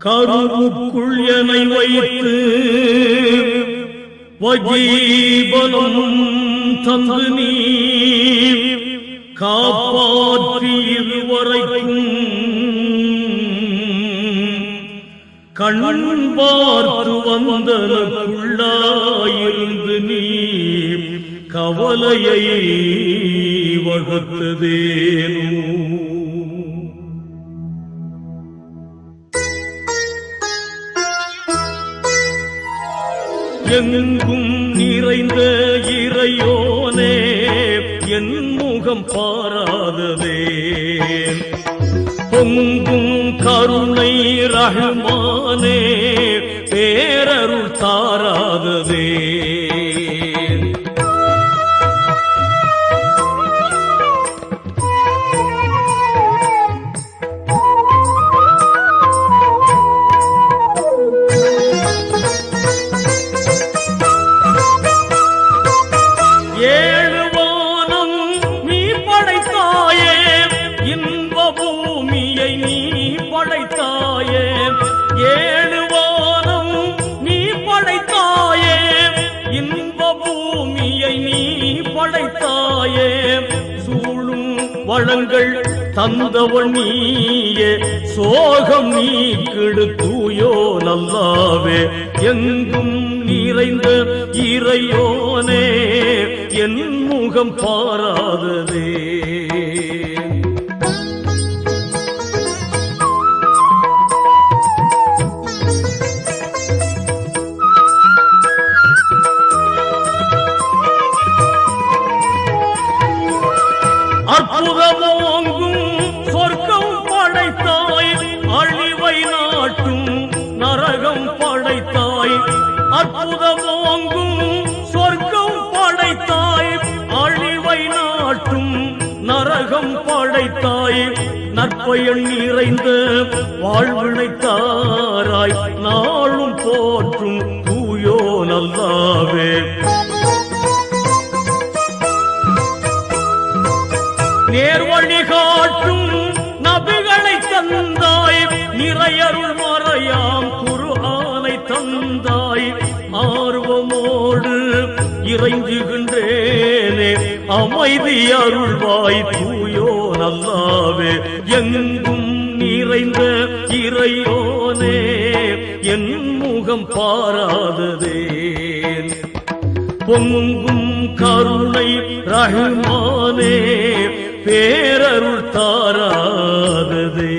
கருவுக்குள் என்னை வைத்து வஜீபலம் தந்து நீ காப்பாற்றி இருவரைக்கும் கண்ணன் பார்த்து வந்தனக்குள்ளாயிருந்து நீ கவலையை வகுத்ததேனோ? எங்கும் நிறைந்த இறையோனே என் முகம் பாராததே. பொங்கும் கருணை ரஹ்மானே பேரருள் தாராததே. வளங்கள் தந்தவள் நீயே சோகம் நீ கெடுத்தூயோ நல்லாவே. எங்கும் நிறைந்த இறையோனே என் முகம் பாராததே. அற்புதமோங்கும் சொர்க்கம் படைத்தாய் அழிவை நாட்டும் நரகம் படைத்தாய். அற்புதமோங்கும் சொர்க்கம் படைத்தாய் அழிவை நாட்டும் நரகம் படைத்தாய். நற்பயன் நிறைந்த வாழ்வினைத்தாராய் நாளும் போற்றும் தூயோ நல்லாவே நேர்வழி காட்டும் நபிகளை தந்தாய். நிறையருள் மறையாம் குருஹானை தந்தாய். ஆர்வமோடு இறைஞ்சுகின்றேனே. அமைதி அருள்வாய் தூயோ நல்லாவே. எங்கும் நிறைந்த இறையோனே என் முகம் பாராததே பொங்கும் கருணை ரஹ்மானே. பேரருள் தாராததே